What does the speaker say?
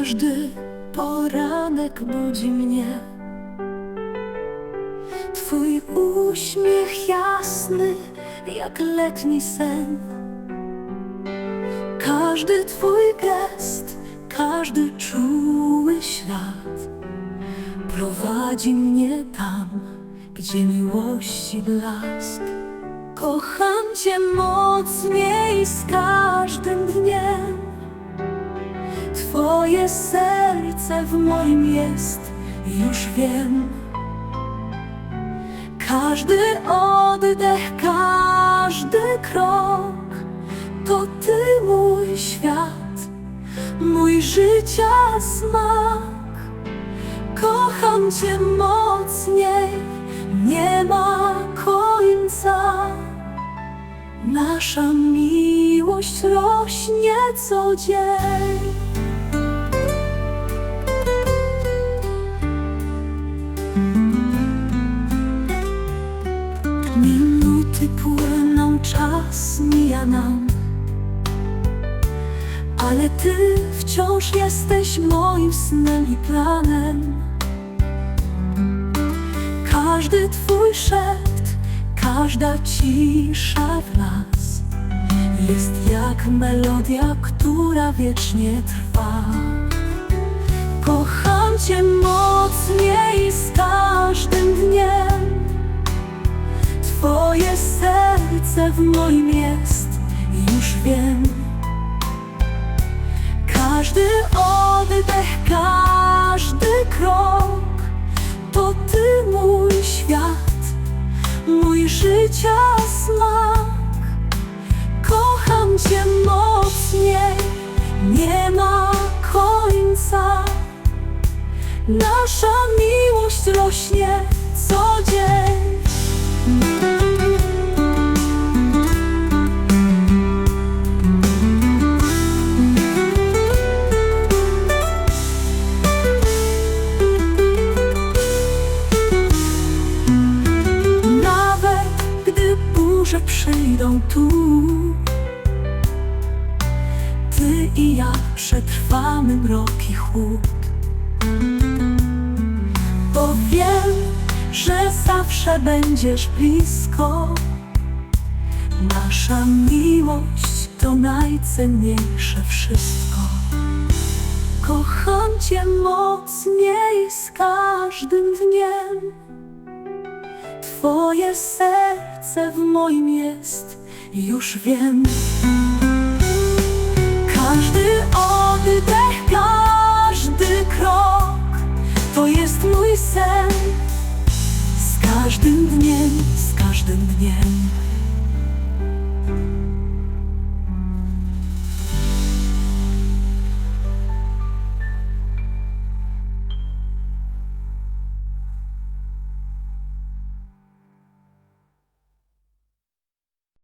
Każdy poranek budzi mnie. Twój uśmiech jasny jak letni sen. Każdy Twój gest, każdy czuły ślad Prowadzi mnie tam, gdzie miłości blask. Kocham Cię mocniej z każdym dniem Twoje serce w moim jest, już wiem. Każdy oddech, każdy krok To Ty mój świat, mój życia smak. Kocham Cię mocniej, nie ma końca. Nasza miłość rośnie co dzień czas mija nam. Ale Ty wciąż jesteś moim snem i planem. Każdy Twój szept, każda cisza w las Jest jak melodia, która wiecznie trwa. Kocham Cię mocniej z każdym dniem moim jest, już wiem. Każdy oddech, każdy krok To Ty mój świat, mój życia smak. Kocham Cię mocniej, nie ma końca. Nasza miłość rośnie co dzień tu. Ty i ja przetrwamy mrok i chłód. Bo wiem, że zawsze będziesz blisko. Nasza miłość to najcenniejsze wszystko. Kocham Cię mocniej z każdym dniem. Twoje serce w moim jest, już wiem. Każdy oddech, każdy krok To jest mój sen. Z każdym dniem, z każdym dniem